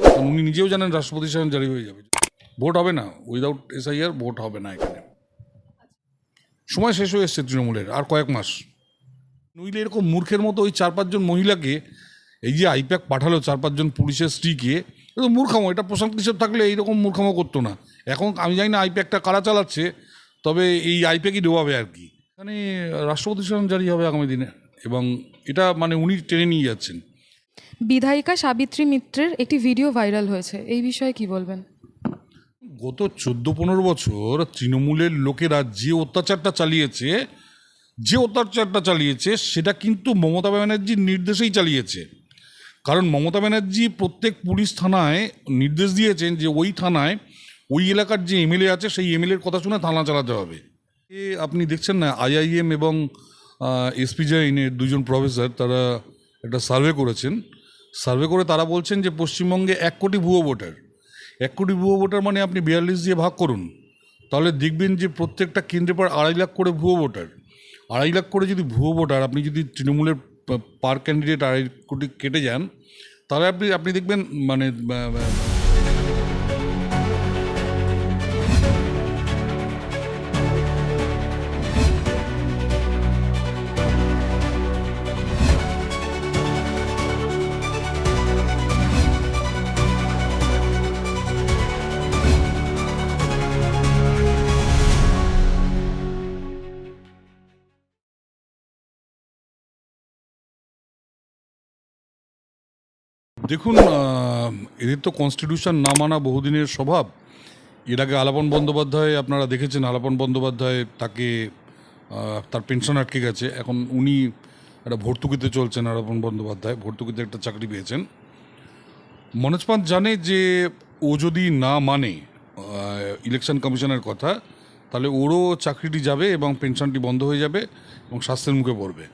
কারণ উনি নিজেও জানেন রাষ্ট্রপতি শাসন জারি হয়ে যাবে। ভোট হবে না। উইদাউট এসআইআর ভোট হবে না এখানে। সময় শেষ হয়ে এসছে তৃণমূলের, আর কয়েক মাস। নইলে এরকম মূর্খের মতো ওই চার পাঁচজন মহিলাকে, এই যে আইপ্যাক পাঠালো চার পাঁচজন পুলিশের স্ত্রীকে এটা মূর্খামো, এটা প্রশান্ত কিশোর থাকলে এইরকম মূর্খামো করতো না। এখন আমি জানি না আইপ্যাকটা কারা চালাচ্ছে, তবে এই আইপ্যাকই ডোবাবে আর কি। এখানে রাষ্ট্রপতি শাসন জারি হবে আগামী দিনে, এবং এটা মানে উনি টেনে নিয়ে যাচ্ছেন। বিধায়িকা সাবিত্রী মিত্রের একটি ভিডিও ভাইরাল হয়েছে। এই বিষয়ে কি বলবেন? গত চোদ্দ পনেরো বছর তৃণমূলের লোকেরা যে অত্যাচারটা চালিয়েছে, যে অত্যাচারটা চালিয়েছে, সেটা কিন্তু মমতা ব্যানার্জির নির্দেশেই চালিয়েছে। কারণ মমতা ব্যানার্জি প্রত্যেক পুলিশ থানায় নির্দেশ দিয়েছেন যে ওই থানায় ওই এলাকার যে এমএলএ আছে, সেই এমএলএর কথা শুনে থানা চালাতে হবে। এ আপনি দেখছেন না, আইআইএম এবং এসপি জাইনের দুজন প্রফেসর, তারা একটা সার্ভে করেছেন। সার্ভে করে তারা বলছেন যে পশ্চিমবঙ্গে এক কোটি ভুয়ো ভোটার। এক কোটি ভুয়ো ভোটার মানে আপনি বিয়াল্লিশ দিয়ে ভাগ করুন। তাহলে দেখবেন যে প্রত্যেকটা কেন্দ্রে পর আড়াই লাখ করে ভুয়ো ভোটার। আড়াই লাখ করে যদি ভুয়ো ভোটার আপনি যদি তৃণমূলের পার ক্যান্ডিডেট আড়াই কোটি কেটে যান, তাহলে আপনি আপনি দেখবেন মানে দেখুন এদের তো কনস্টিটিউশন না মানা বহুদিনের স্বভাব। এর আগে আলাপন বন্দ্যোপাধ্যায় আপনারা দেখেছেন, আলাপন বন্দ্যোপাধ্যায় তাকে তার পেনশন আটকে গেছে। এখন উনি একটা ভর্তুকিতে চলছেন আলাপন বন্দ্যোপাধ্যায়, ভর্তুকিতে একটা চাকরি পেয়েছেন। মনোজ পান্ত জানে যে ও যদি না মানে ইলেকশন কমিশনের কথা, তাহলে ওরও চাকরিটি যাবে এবং পেনশনটি বন্ধ হয়ে যাবে এবং স্বাস্থ্যের মুখে পড়বে।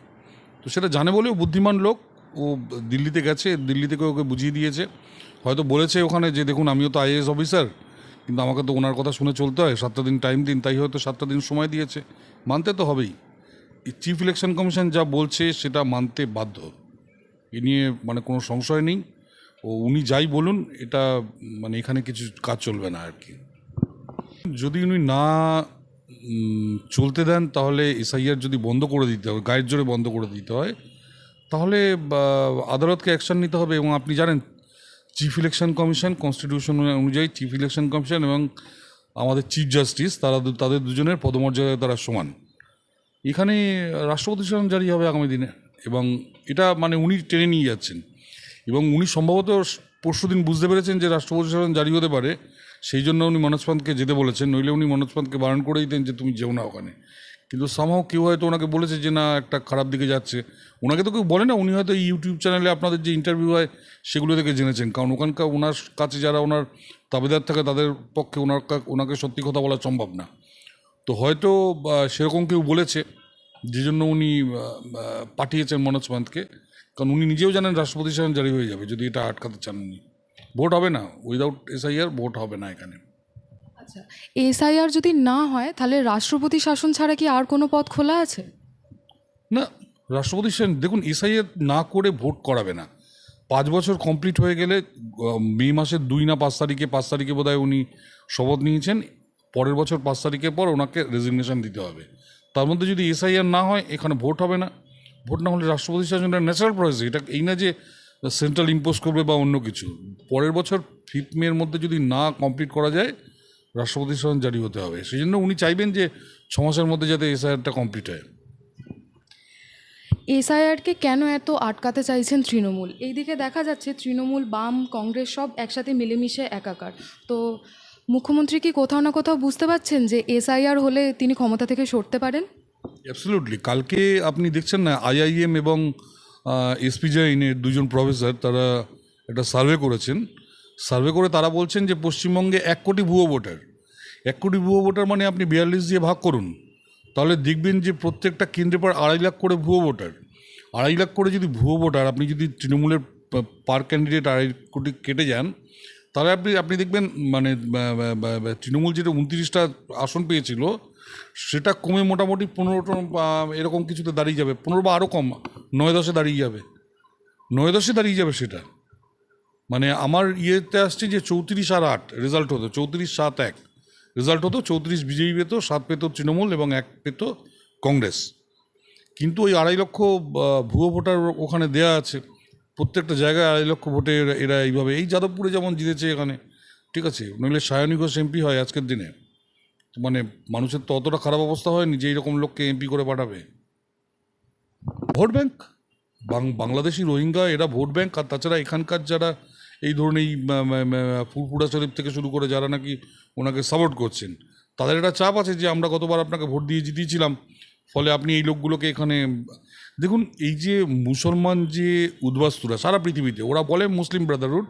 তো সেটা জানে বলেও বুদ্ধিমান লোক ও দিল্লিতে গেছে, দিল্লি থেকে ওকে বুঝিয়ে দিয়েছে। হয়তো বলেছে ওখানে যে, দেখুন, আমিও তো আইএএস অফিসার, কিন্তু আমাকে তো ওনার কথা শুনে চলতে হয়। সাতটা দিন টাইম দিন, তাই হয়তো সাতটা দিন সময় দিয়েছে। মানতে তো হবেই। চিফ ইলেকশন কমিশন যা বলছে, সেটা মানতে বাধ্য। এ নিয়ে মানে কোনো সংশয় নেই। ও, উনি যাই বলুন, এটা মানে এখানে কিছু কাজ চলবে না আর কি। যদি উনি না চলতে দেন, তাহলে এসআইআর যদি বন্ধ করে দিতে হয়, গায়ের জোরে বন্ধ করে দিতে হয় তাহলে আদালতকে অ্যাকশন নিতে হবে এবং আপনি জানেন চিফ ইলেকশন কমিশন কনস্টিটিউশন অনুযায়ী চিফ ইলেকশন কমিশন এবং আমাদের চিফ জাস্টিস তারা তাদের দুজনের পদমর্যাদায় তারা সমান। এখানে রাষ্ট্রপতি শাসন জারি হবে আগামী দিনে এবং এটা মানে উনি টেনে নিয়ে যাচ্ছেন। এবং উনি সম্ভবত পরশু দিন বুঝতে পেরেছেন যে রাষ্ট্রপতি শাসন জারি হতে পারে, সেই জন্য উনি মনোজ পান্তকে যেতে বলেছেন, নইলে উনি মনোজ পান্তকে বারণ করে দিতেন যে তুমি যেও না ওখানে। কিন্তু সামহাও কেউ হয়তো ওনাকে বলেছে যে, না, একটা খারাপ দিকে যাচ্ছে। ওনাকে তো কেউ বলে না, উনি হয়তো এই ইউটিউব চ্যানেলে আপনাদের যে ইন্টারভিউ হয়, সেগুলো থেকে জেনেছেন। কারণ ওখানকার ওনার কাছে যারা ওনার তাবেদার থাকে, তাদের পক্ষে ওনার ওনাকে সত্যি কথা বলা সম্ভব না। তো হয়তো সেরকম কেউ বলেছে যে জন্য উনি পাঠিয়েছেন মনোজ পান্তকে কারণ উনি নিজেও জানেন রাষ্ট্রপতি শাসন জারি হয়ে যাবে, যদি এটা আটকাতে চান উনি। ভোট হবে না উইদাউট এসআইআর ভোট হবে না এখানে। আচ্ছা এসআইআর যদি না হয়, তাহলে রাষ্ট্রপতি শাসন ছাড়া কি আর কোনো পথ খোলা আছে? না, রাষ্ট্রপতি শাসন, দেখুন, এসআইআর না করে ভোট করাবে না। পাঁচ বছর কমপ্লিট হয়ে গেলে মে মাসের দুই না পাঁচ তারিখে পাঁচ তারিখে বোধহয় উনি শপথ নিয়েছেন। পরের বছর পাঁচ তারিখের পর ওনাকে রেজিগনেশন দিতে হবে। তার মধ্যে যদি এসআইআর না হয়, এখানে ভোট হবে না। ভোট না হলে রাষ্ট্রপতি শাসনটা ন্যাচারাল প্রসেস এটা এই না যে সেন্ট্রাল ইম্পোজ করবে বা অন্য কিছু। পরের বছর ফিফথ মের মধ্যে যদি না কমপ্লিট করা যায় রাষ্ট্রপতি শাসন জারি হতে হবে। সেই জন্য উনি চাইবেন যে ছ মাসের মধ্যে যাতে এসআইআরটা কমপ্লিট হয়। এসআইআরকে কেন এত আটকাতে চাইছেন তৃণমূল? এইদিকে দেখা যাচ্ছে তৃণমূল বাম কংগ্রেস সব একসাথে মিলেমিশে একাকার। তো মুখ্যমন্ত্রী কি কোথাও না কোথাও বুঝতে পারছেন যে এসআইআর হলে তিনি ক্ষমতা থেকে সরতে পারেন? অ্যাবসলিউটলি কালকে আপনি দেখছেন না আইআইএম এবং এসপি জাইনের দুজন প্রফেসর তারা একটা সার্ভে করেছেন। সার্ভে করে তারা বলছেন যে পশ্চিমবঙ্গে এক কোটি ভুয়ো ভোটার। এক কোটি ভুয়ো ভোটার মানে আপনি বিয়াল্লিশ দিয়ে ভাগ করুন। তাহলে দেখবেন যে প্রত্যেকটা কেন্দ্রে পর আড়াই লাখ করে ভুয়ো ভোটার। আড়াই লাখ করে যদি ভুয়ো ভোটার, আপনি যদি তৃণমূলের পার ক্যান্ডিডেট আড়াই কোটি কেটে যান, তাহলে আপনি আপনি দেখবেন মানে তৃণমূল যেটা উনত্রিশটা আসন পেয়েছিল, সেটা কমে মোটামুটি পনেরোটা এরকম কিছুতে দাঁড়িয়ে যাবে। পনেরো বা আরও কম, নয় দশে দাঁড়িয়ে যাবে। নয় দশে দাঁড়িয়ে যাবে সেটা। মানে আমার ইয়েতে আসছে যে চৌত্রিশ আর আট রেজাল্ট হতো, চৌত্রিশ, সাত, এক। রেজাল্ট হতো, চৌত্রিশ বিজেপি পেত, সাত পেত তৃণমূল এবং এক পেত কংগ্রেস। কিন্তু ওই আড়াই লক্ষ ভুয়ো ভোটার ওখানে দেয়া আছে। প্রত্যেকটা জায়গায় আড়াই লক্ষ ভোটে এরা- এইভাবে, এই যাদবপুরে যেমন জিতেছে এখানে, ঠিক আছে? নইলে সায়নী ঘোষ এমপি হয় আজকের দিনে। মানে মানুষের তো অতটা খারাপ অবস্থা হয়নি যে এইরকম লোককে এমপি করে পাঠাবে। Vote bank? বাংলাদেশি রোহিঙ্গা, এরা ভোট ব্যাংক, আর তাছাড়া এখানকার যারা এই ধরুন এই ফুরফুরা শরীফ থেকে শুরু করে যারা নাকি ওনাকে সাপোর্ট করছেন, তাদের একটা চাপ আছে যে আমরা গতবার আপনাকে ভোট দিয়ে জিতিয়েছিলাম, ফলে আপনি এই লোকগুলোকে এখানে, দেখুন এই যে মুসলমান যে উদ্বাস্তুরা, সারা পৃথিবীতে, ওরা বলে মুসলিম ব্রাদারহুড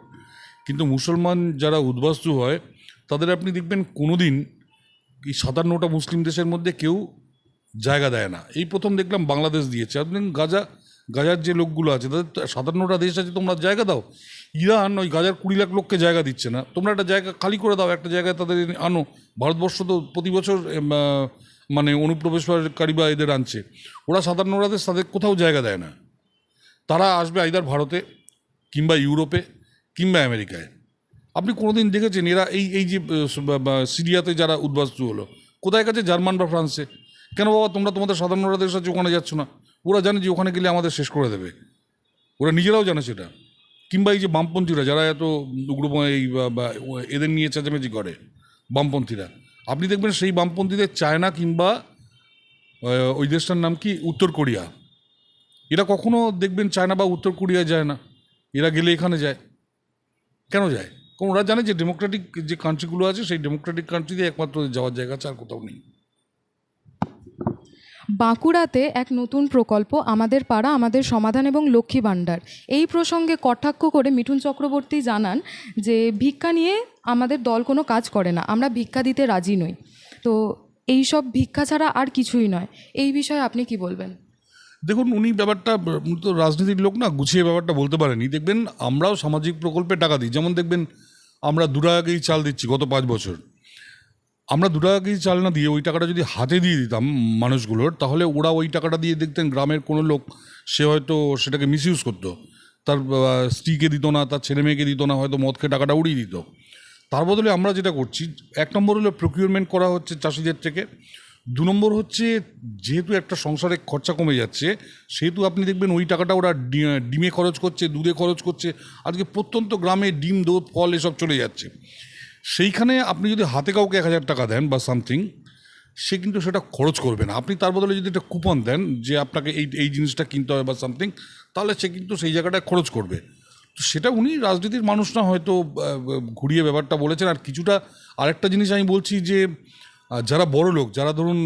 কিন্তু মুসলমান যারা উদ্বাস্তু হয়, তাদের আপনি দেখবেন কোনো দিন এই সাতান্নটা মুসলিম দেশের মধ্যে কেউ জায়গা দেয় না। এই প্রথম দেখলাম বাংলাদেশ দিয়েছে, আপনি গাজা, গাজার যে লোকগুলো আছে, তাদের সাতান্নটা দেশ আছে, তোমরা জায়গা দাও। ইরান ওই গাজার কুড়ি লাখ লোককে জায়গা দিচ্ছে না। তোমরা একটা জায়গা খালি করে দাও, একটা জায়গায় তাদের আনো। ভারতবর্ষ তো প্রতি বছর মানে অনুপ্রবেশকারী বা এদের আনছে। ওরা সাতান্নটা দেশ, তাদের কোথাও জায়গা দেয় না। তারা আসবে আইদার ভারতে, কিংবা ইউরোপে, কিংবা আমেরিকায়। আপনি কোনোদিন দেখেছেন এরা এই এই যে সিরিয়াতে যারা উদ্বাস্তু হলো, কোথায় কাছে? জার্মান বা ফ্রান্সে। কেন বাবা, তোমরা তোমাদের সাধারণ আছে, ওখানে যাচ্ছ না। ওরা জানে যে ওখানে গেলে আমাদের শেষ করে দেবে। ওরা নিজেরাও জানে সেটা। কিংবা এই যে বামপন্থীরা যারা এত উগ্র এই এদের নিয়ে চেঁচামেচি করে, বামপন্থীরা। আপনি দেখবেন সেই বামপন্থীদের চায়না কিংবা ওই দেশটার নাম কি? উত্তর কোরিয়া। এরা কখনো দেখবেন চায়না বা উত্তর কোরিয়া যায় না। এরা গেলে এখানে যায়। কেন যায়? কারণ ওরা জানে যে ডেমোক্রেটিক যে কান্ট্রিগুলো আছে, সেই ডেমোক্রেটিক কান্ট্রিতে একমাত্র যাওয়ার জায়গা আছে আর কোথাও নেই। বাঁকুড়াতে এক নতুন প্রকল্প, আমাদের পাড়া, আমাদের সমাধান এবং লক্ষ্মী ভাণ্ডার। এই প্রসঙ্গে কটাক্ষ করে মিঠুন চক্রবর্তী জানান যে, ভিক্ষা নিয়ে আমাদের দল কোনো কাজ করে না, আমরা ভিক্ষা দিতে রাজি নই। তো এই সব ভিক্ষা ছাড়া আর কিছুই নয়। এই বিষয়ে আপনি কি বলবেন? দেখুন, উনি ব্যাপারটা তো রাজনীতির লোক না, গুছিয়ে ব্যাপারটা বলতে পারেনি। দেখবেন, আমরাও সামাজিক প্রকল্পে টাকা দিই। যেমন দেখবেন, আমরা দু টাকা কেজি চাল দিচ্ছি গত পাঁচ বছর। আমরা দু টাকা কেজি চাল না দিয়ে ওই টাকাটা যদি হাতে দিয়ে দিতাম মানুষগুলোর, তাহলে ওরা ওই টাকাটা দিয়ে দেখতেন গ্রামের কোনো লোক সে হয়তো সেটাকে মিসইউজ করতো। তার স্ত্রীকে দিত না, তার ছেলে মেয়েকে দিত না, হয়তো মদ খেয়ে টাকাটা উড়িয়ে দিত। তার বদলে আমরা যেটা করছি, এক নম্বর হলো প্রকিউরমেন্ট করা হচ্ছে চাষিদের থেকে। দু নম্বর হচ্ছে যেহেতু একটা সংসারে খরচা কমে যাচ্ছে, সেহেতু আপনি দেখবেন ওই টাকাটা ওরা ডিমে খরচ করছে, দুধে খরচ করছে। আজকে প্রত্যন্ত গ্রামে ডিম, দুধ, ফল এসব চলে যাচ্ছে। সেইখানে আপনি যদি হাতে কাউকে এক হাজার টাকা দেন বা সামথিং সে কিন্তু সেটা খরচ করবে না। আপনি তার বদলে যদি একটা কুপন দেন যে আপনাকে এই এই জিনিসটা কিনতে হবে বা সামথিং তাহলে সে কিন্তু সেই জায়গাটায় খরচ করবে। তো সেটা উনি রাজনীতির মানুষ না, হয়তো ঘুরিয়ে ব্যাপারটা বলেছেন। আর কিছুটা, আরেকটা জিনিস আমি বলছি যে যারা বড় লোক, যারা ধরুন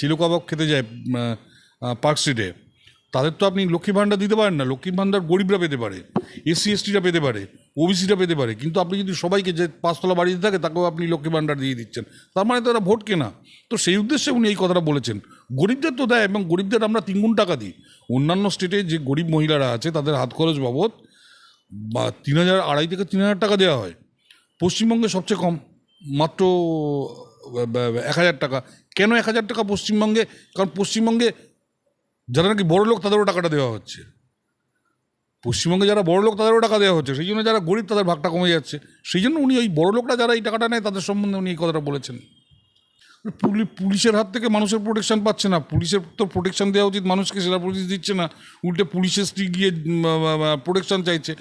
চিলো খেতে যায় পার্ক স্ট্রিটে, তাদের তো আপনি লক্ষ্মী ভাণ্ডার দিতে পারেন না। লক্ষ্মী ভাণ্ডার গরিবরা পেতে পারে, এসসি, এসটিরা পেতে পারে। ওবিসিরা পেতে পারে। কিন্তু আপনি যদি সবাইকে যে পাঁচতলা বাড়িতে থাকে, তাকেও আপনি লক্ষ্মী ভাণ্ডার দিয়ে দিচ্ছেন। তার মানে তো এরা ভোট কেনা। তো সেই উদ্দেশ্যে উনি এই কথাটা বলেছেন। গরিবদের তো দেয় এবং গরিবদের আমরা তিনগুণ টাকা দিই। অন্যান্য স্টেটে যে গরিব মহিলারা আছে, তাদের হাত খরচ বাবদ বা তিন হাজার, আড়াই থেকে তিন হাজার টাকা দেওয়া হয়। পশ্চিমবঙ্গে সবচেয়ে কম, মাত্র এক হাজার টাকা। কেন এক হাজার টাকা পশ্চিমবঙ্গে? কারণ পশ্চিমবঙ্গে যারা নাকি বড় লোক তাদেরও টাকাটা দেওয়া হচ্ছে। পশ্চিমবঙ্গে যারা বড় লোক তাদেরও টাকা দেওয়া হচ্ছে, সেই জন্য যারা গরিব তাদের ভাগটা কমে যাচ্ছে। সেই জন্য উনি ওই বড় লোকরা যারা এই টাকাটা নেয় তাদের সম্বন্ধে উনি এই কথাটা বলেছেন। পুলি- পুলিশের হাত থেকে মানুষের প্রোটেকশন পাচ্ছে না। পুলিশের তো প্রোটেকশন দেওয়া উচিত মানুষকে, সেটা পুলিশ দিচ্ছে না। উল্টে পুলিশের স্ত্রী গিয়ে প্রোটেকশন চাইছে।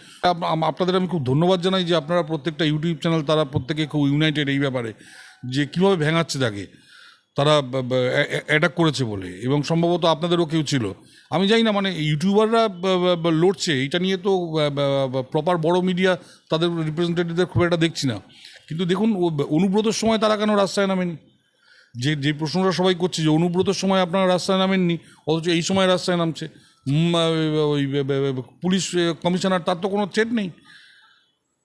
আপনাদের আমি খুব ধন্যবাদ জানাই যে আপনারা প্রত্যেকটা ইউটিউব চ্যানেল তারা প্রত্যেকে খুব ইউনাইটেড এই ব্যাপারে, যে কীভাবে ভেঙাচ্ছে তাকে। তারা অ্যাটাক করেছে বলে। এবং সম্ভবত আপনাদেরও কেউ ছিল। আমি জানি না মানে ইউটিউবাররা লড়ছে। এটা নিয়ে তো প্রপার বড় মিডিয়া তাদের রিপ্রেজেন্টেটিভদের খুব একটা দেখছি না। কিন্তু দেখুন অনুব্রতর সময় তারা কেন রাস্তায় নামেনি? যে যে প্রশ্নটা সবাই করছে যে, অনুব্রতর সময় আপনারা রাস্তায় নামেননি? অথচ এই সময় রাস্তায় নামছে। ওই পুলিশ কমিশনার তার তো কোনো থ্রেট নেই।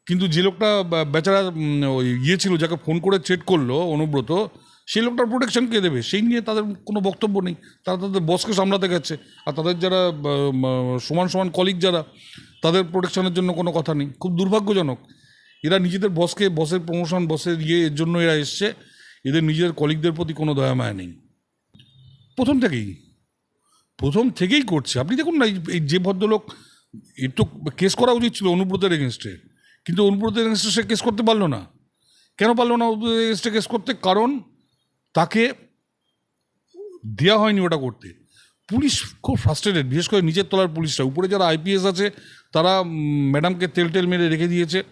কিন্তু যে লোকটা বেচারা ওই ইয়ে ছিল, যাকে ফোন করে চেট করল অনুব্রত সেই লোকটার প্রোটেকশন কে দেবে? সেই নিয়ে তাদের কোনো বক্তব্য নেই। তারা তাদের বসকে সামলাতে গেছে। আর তাদের যারা সমান সমান কলিগ যারা, তাদের প্রোটেকশনের জন্য কোনো কথা নেই। খুব দুর্ভাগ্যজনক। এরা নিজেদের বসকে বসের প্রমোশন বসের ইয়ে এর জন্য এরা এসছে। এদের নিজের কলিগদের প্রতি কোনো দয়া মায়া নেই। প্রথম থেকেই প্রথম থেকেই করছে। আপনি দেখুন না, এই যে ভদ্রলোক, এর তো কেস করা উচিত ছিল অনুব্রতের এগেনস্টে কিন্তু অনুব্রতের এগেনস্টে সে কেস করতে পারল না। কেন পারল না অনুব্রতের এগেনস্টে কেস করতে? কারণ তাকে দেওয়া হয়নি ওটা করতে। পুলিশ খুব ফ্রাস্ট্রেটেড বিশেষ করে নিচের তলার পুলিশরা। উপরে যারা আইপিএস আছে, তারা ম্যাডামকে তেল টেল মেরে রেখে দিয়েছে।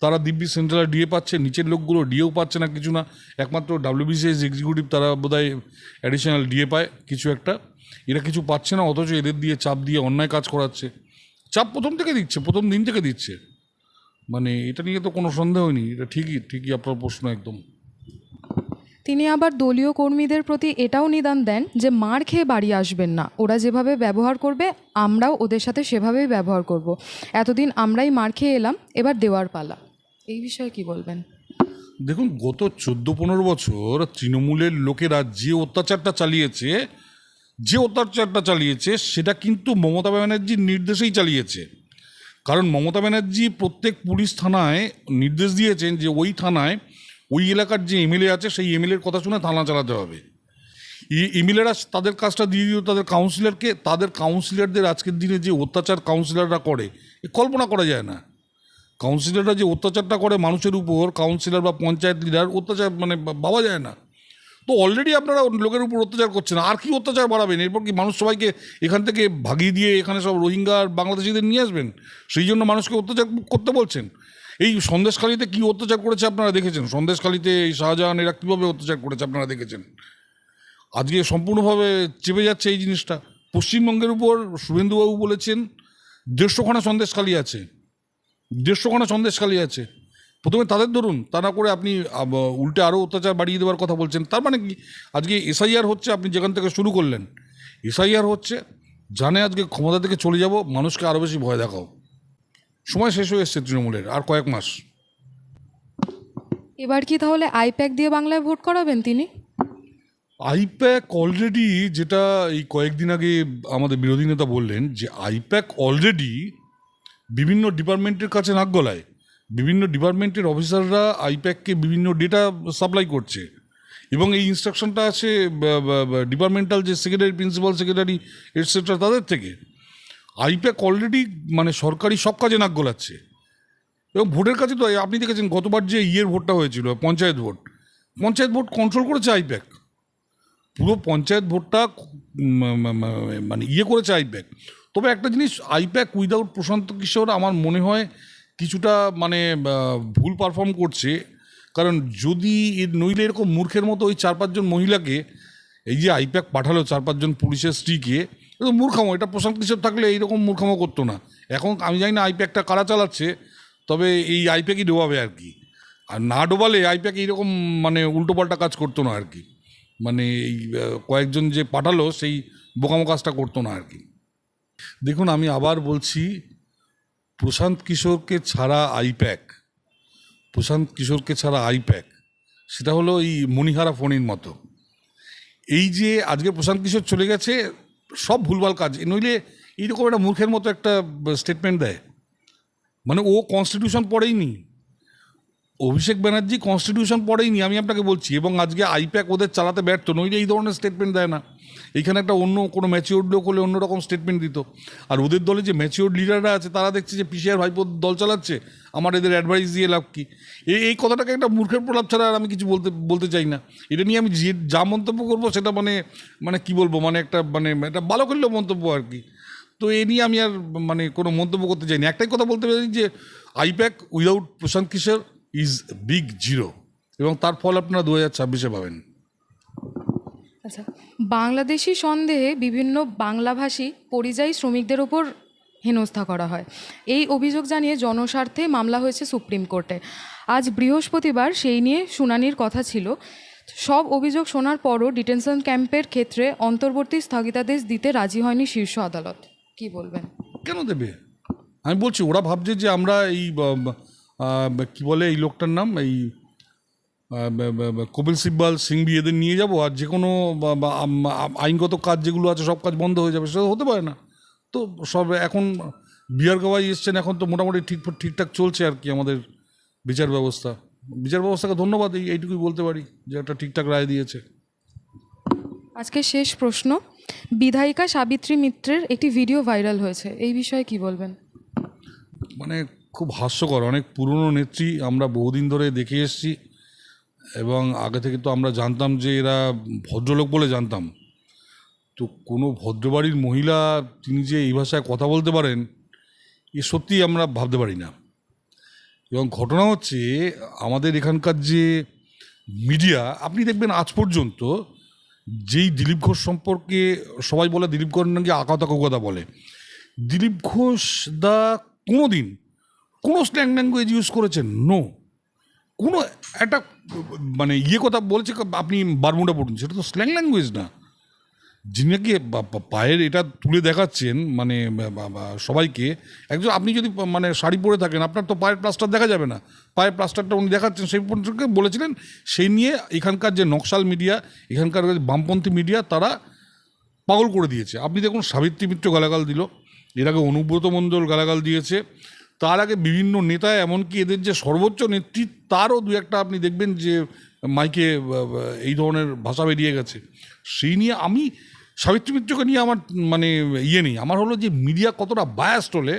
তারা দিব্যি সেন্ট্রাল ডিএ পাচ্ছে, নিচের লোকগুলো ডিএও পাচ্ছে না কিছু না। একমাত্র ডাব্লিউবিসিএস এক্সিকিউটিভ তারা বোধহয় অ্যাডিশনাল ডিএ পায়, কিছু একটা। এরা কিছু পাচ্ছে না, অথচ এদের দিয়ে চাপ দিয়ে অন্যায় কাজ করাচ্ছে। চাপ প্রথম থেকে দিচ্ছে, প্রথম দিন থেকে দিচ্ছে। মানে এটা নিয়ে তো কোনো সন্দেহ নেই, এটা ঠিকই ঠিকই আপনার প্রশ্ন একদম। তিনি আবার দলীয় কর্মীদের প্রতি এটাও নিদান দেন যে মার খেয়ে বাড়ি আসবেন না। ওরা যেভাবে ব্যবহার করবে, আমরাও ওদের সাথে সেভাবেই ব্যবহার করব। এতদিন আমরাই মার খেয়ে এলাম, এবার দেওয়ার পালা। এই বিষয়ে কি বলবেন? দেখুন, গত চোদ্দ পনেরো বছর তৃণমূলের লোকেরা যে অত্যাচারটা চালিয়েছে, যে অত্যাচারটা চালিয়েছে, সেটা কিন্তু মমতা ব্যানার্জির নির্দেশেই চালিয়েছে। কারণ মমতা ব্যানার্জি প্রত্যেক পুলিশ থানায় নির্দেশ দিয়েছেন যে ওই থানায় ওই এলাকার যে এমএলএ আছে, সেই এমএলএর কথা শুনে থানা চালাতে হবে। এমএলএরা তাদের কাজটা দিয়ে দিল তাদের কাউন্সিলরকে তাদের কাউন্সিলরদের আজকের দিনে যে অত্যাচার কাউন্সিলররা করে, এ কল্পনা করা যায় না। কাউন্সিলররা যে অত্যাচারটা করে মানুষের উপর কাউন্সিলর বা পঞ্চায়েত লিডার অত্যাচার মানে ভাবা যায় না। তো অলরেডি আপনারা লোকের উপর অত্যাচার করছেন, আর কি অত্যাচার বাড়াবেন? এরপর কি মানুষ সবাইকে এখান থেকে ভাগিয়ে দিয়ে এখানে সব রোহিঙ্গা আর বাংলাদেশিদের নিয়ে আসবেন? সেই জন্য মানুষকে অত্যাচার করতে বলছেন? এই সন্দেশখালিতে কি অত্যাচার করেছে আপনারা দেখেছেন? সন্দেশখালিতে এই শাহজাহান এরা কীভাবে অত্যাচার করেছে আপনারা দেখেছেন? আজকে সম্পূর্ণভাবে চেপে যাচ্ছে এই জিনিসটা। পশ্চিমবঙ্গের উপর শুভেন্দুবাবু বলেছেন, দেড়শোখানা সন্দেশখালি আছে। দেড়শোখানা সন্দেশখালি আছে। প্রথমে তাদের ধরুন, তা না করে আপনি উল্টে আরও অত্যাচার বাড়িয়ে দেওয়ার কথা বলছেন। তার মানে কি? আজকে এসআইআর হচ্ছে, আপনি যেখান থেকে শুরু করলেন। এসআইআর হচ্ছে, জানে আজকে ক্ষমতা থেকে চলে যাব, মানুষকে আরও বেশি ভয় দেখাও। সময় শেষ হয়ে এসছে তৃণমূলের আর কয়েক মাস। এবার কি তাহলে আইপ্যাক দিয়ে বাংলায় ভোট করাবেন তিনি? আইপ্যাক অলরেডি যেটা এই কয়েকদিন আগে আমাদের বিরোধী নেতা বললেন যে আইপ্যাক অলরেডি বিভিন্ন ডিপার্টমেন্টের কাছে নাক গলায়। বিভিন্ন ডিপার্টমেন্টের অফিসাররা আইপ্যাককে বিভিন্ন ডেটা সাপ্লাই করছে। এবং এই ইনস্ট্রাকশনটা আছে ডিপার্টমেন্টাল যে সেক্রেটারি প্রিন্সিপাল সেক্রেটারি এটসেট্রা তাদের থেকে। আইপ্যাক অলরেডি মানে সরকারি সব কাজে নাক গলাচ্ছে। এবং ভোটের কাছে তো, আপনি দেখেছেন গতবার যে ইয়ের ভোটটা হয়েছিল, panchayat vote. Panchayat vote control করেছে আইপ্যাক। পুরো পঞ্চায়েত ভোটটা মানে ইয়ে করেছে আইপ্যাক। তবে একটা জিনিস, আইপ্যাক উইদাউট প্রশান্ত কিশোর আমার মনে হয় কিছুটা মানে ভুল পারফর্ম করছে। কারণ যদি নইলে এরকম মূর্খের মতো ওই চার পাঁচজন মহিলাকে, এই যে আইপ্যাক পাঠালো চার পাঁচজন পুলিশের স্ত্রীকে এটা তো মূর্খামো, এটা প্রশান্ত কিশোর থাকলে এইরকম মূর্খামো করতো না। এখন আমি জানি না আইপ্যাকটা কারা চালাচ্ছে, তবে এই আইপ্যাকই ডোবাবে আর কি। আর না ডোবালে আইপ্যাক এইরকম মানে উল্টোপাল্টা কাজ করতো না আর কি। মানে এই কয়েকজন যে পাঠালো সেই বোকামো কাজটা করতো না আর কি। দেখুন, আমি আবার বলছি, প্রশান্ত কিশোরকে ছাড়া আইপ্যাক, প্রশান্ত কিশোরকে ছাড়া আইপ্যাক, সেটা হলো এই মণিহারা ফণির মতো। এই যে আজকে প্রশান্ত কিশোর চলে গেছে সব ভুলভাল কাজ। নইলে এইরকম একটা মূর্খের মতো একটা স্টেটমেন্ট দেয়। মানে ও কনস্টিটিউশন পড়েইনি অভিষেক ব্যানার্জি কনস্টিটিউশন পড়েইনি, আমি আপনাকে বলছি। এবং আজকে আইপ্যাক ওদের চালাতে ব্যর্থ। নইলে এই ধরনের স্টেটমেন্ট দেয় না। এইখানে একটা অন্য কোনো ম্যাচিওর লোক হলে অন্যরকম স্টেটমেন্ট দিত। আর ওদের দলে যে ম্যাচিওর লিডাররা আছে, তারা দেখছে যে পিসিআর ভাইপো দল চালাচ্ছে। আমার এদের অ্যাডভাইস দিয়ে লাভ কি? এই এই কথাটাকে একটা মূর্খের প্রলাপ ছাড়া আর আমি কিছু বলতে বলতে চাই না। এটা নিয়ে আমি যে, যা মন্তব্য করব সেটা মানে মানে কি বলব? মানে একটা মানে একটা ভালো করলেও মন্তব্য আর কি। তো এ নিয়ে আমি আর মানে কোনো মন্তব্য করতে চাইনি। একটাই কথা বলতে পারি যে I-PAC without Prashant Kishor is big zero এবং তার ফল আপনারা দু হাজার ছাব্বিশে পাবেন। আচ্ছা বাংলাদেশি সন্দেহে বিভিন্ন বাংলাভাষী পরিযায়ী শ্রমিকদের ওপর হেনস্থা করা হয়। এই অভিযোগ জানিয়ে জনস্বার্থে মামলা হয়েছে সুপ্রিম কোর্টে। আজ বৃহস্পতিবার সেই নিয়ে শুনানির কথা ছিল। সব অভিযোগ শোনার পরও ডিটেনশন ক্যাম্পের ক্ষেত্রে অন্তর্বর্তী স্থগিতাদেশ দিতে রাজি হয়নি শীর্ষ আদালত। কি বলবেন? কেন দেবে? আমি বলছি ওরা ভাবছে যে আমরা এই কি বলে এই লোকটার নাম? এই কপিল সিব্বাল সিংবি এদের নিয়ে যাব আর যে কোনো আইনগত কাজ যেগুলো আছে সব কাজ বন্ধ হয়ে যাবে সেটা হতে পারে না। তো সব এখন বিহার গাওয়াই এসছেন এখন তো মোটামুটি ঠিক ঠিকঠাক চলছে আর কি আমাদের বিচার ব্যবস্থা। বিচার ব্যবস্থাকে ধন্যবাদ এই এইটুকুই বলতে পারি যে একটা ঠিকঠাক রায় দিয়েছে। আজকে শেষ প্রশ্ন বিধায়িকা সাবিত্রী মিত্রের একটি ভিডিও ভাইরাল হয়েছে এই বিষয়ে কি বলবেন? মানে খুব হাস্যকর। অনেক পুরনো নেত্রী আমরা বহুদিন ধরে দেখে এসেছি এবং আগে থেকে তো আমরা জানতাম যে এরা ভদ্রলোক বলে জানতাম। তো কোনো ভদ্রবাড়ির মহিলা তিনি যে এই ভাষায় কথা বলতে পারেন, এ সত্যিই আমরা ভাবতে পারি না। এবং ঘটনা হচ্ছে আমাদের এখানকার যে মিডিয়া, আপনি দেখবেন আজ পর্যন্ত যেই দিলীপ ঘোষ সম্পর্কে সবাই বলে, দিলীপ ঘোষ নাকি আঁকাতাকা কথা বলে। দিলীপ ঘোষ দা কোনো দিন কোনো স্ল্যাং ল্যাঙ্গুয়েজ ইউজ করেছেন? নো কোনো একটা মানে ইয়ে কথা বলেছে, আপনি বারমুডা পড়ুন, সেটা তো স্ল্যাং ল্যাঙ্গুয়েজ না। যিনি নাকি পায়ের এটা তুলে দেখাচ্ছেন মানে সবাইকে, একজন আপনি যদি মানে শাড়ি পরে থাকেন, আপনার তো পায়ের প্লাস্টার দেখা যাবে না। পায়ের প্লাস্টারটা উনি দেখাচ্ছেন, সেই পর্যন্ত বলেছিলেন, সেই নিয়ে এখানকার যে নকশাল মিডিয়া এখানকার বামপন্থী মিডিয়া তারা পাগল করে দিয়েছে। আপনি দেখুন, সাবিত্রী মিত্র গালাগাল দিল। এর আগে অনুব্রত মণ্ডল গালাগাল দিয়েছে। তার আগে বিভিন্ন নেতা, এমনকি এদের যে সর্বোচ্চ নেত্রী, তারও দু একটা আপনি দেখবেন যে মাইকে এই ধরনের ভাষা বেরিয়ে গেছে। সেই নিয়ে আমি সাবিত্রী মিত্রকে নিয়ে আমার মানে ইয়ে নেই। আমার হলো যে মিডিয়া কতটা বায়াস্ট হলে,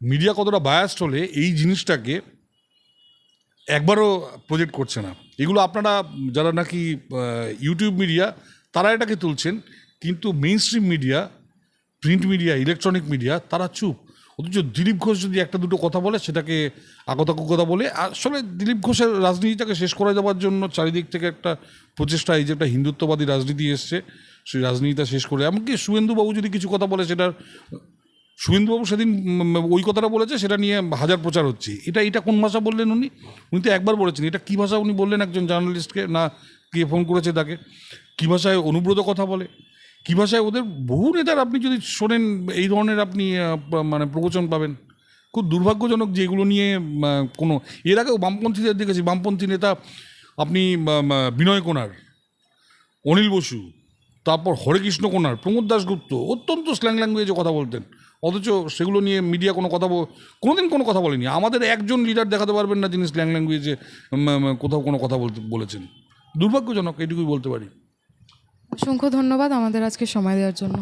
মিডিয়া কতটা বায়াস্ট হলে এই জিনিসটাকে একবারও প্রজেক্ট করছে না। এগুলো আপনারা, যারা নাকি ইউটিউব মিডিয়া তারা এটাকে তুলছেন। কিন্তু mainstream media print media electronic media তারা চুপ। অথচ দিলীপ ঘোষ যদি একটা দুটো কথা বলে, সেটাকে আগতাকু কথা বলে আসলে দিলীপ ঘোষের রাজনীতিটাকে শেষ করে দেওয়ার জন্য চারিদিক থেকে একটা প্রচেষ্টা, এই যে একটা হিন্দুত্ববাদী রাজনীতি এসছে, সেই রাজনীতিটা শেষ করে, এমনকি শুভেন্দুবাবু যদি কিছু কথা বলে, সেটার শুভেন্দুবাবু সেদিন ওই কথাটা বলেছে, সেটা নিয়ে হাজার প্রচার হচ্ছে। এটা এটা কোন ভাষা বললেন উনি? উনি তো একবার বলেছেন। এটা কী ভাষা উনি বললেন একজন জার্নালিস্টকে, না কে ফোন করেছে তাকে? কী ভাষায় অনুব্রত কথা বলে? কী ভাষায় ওদের বহু নেতার আপনি যদি শোনেন, এই ধরনের আপনি মানে প্রবচন পাবেন। খুব দুর্ভাগ্যজনক যে এগুলো নিয়ে কোনো এর আগেও বামপন্থীদের দেখেছি, বামপন্থী নেতা আপনি বিনয় কোনার, অনিল বসু, তারপর হরেকৃষ্ণ কোনার, প্রমোদ দাশগুপ্ত, অত্যন্ত স্ল্যাং ল্যাঙ্গুয়েজে কথা বলতেন। অথচ সেগুলো নিয়ে মিডিয়া কোনো কথা কোনোদিন কোনো কথা বলেনি। আমাদের একজন লিডার দেখাতে পারবেন না, যিনি স্ল্যাং ল্যাঙ্গুয়েজে কোথাও কোনো কথা বলতে বলেছেন। দুর্ভাগ্যজনক, এটুকুই বলতে পারি। অসংখ্য ধন্যবাদ আমাদের আজকে সময় দেওয়ার জন্য।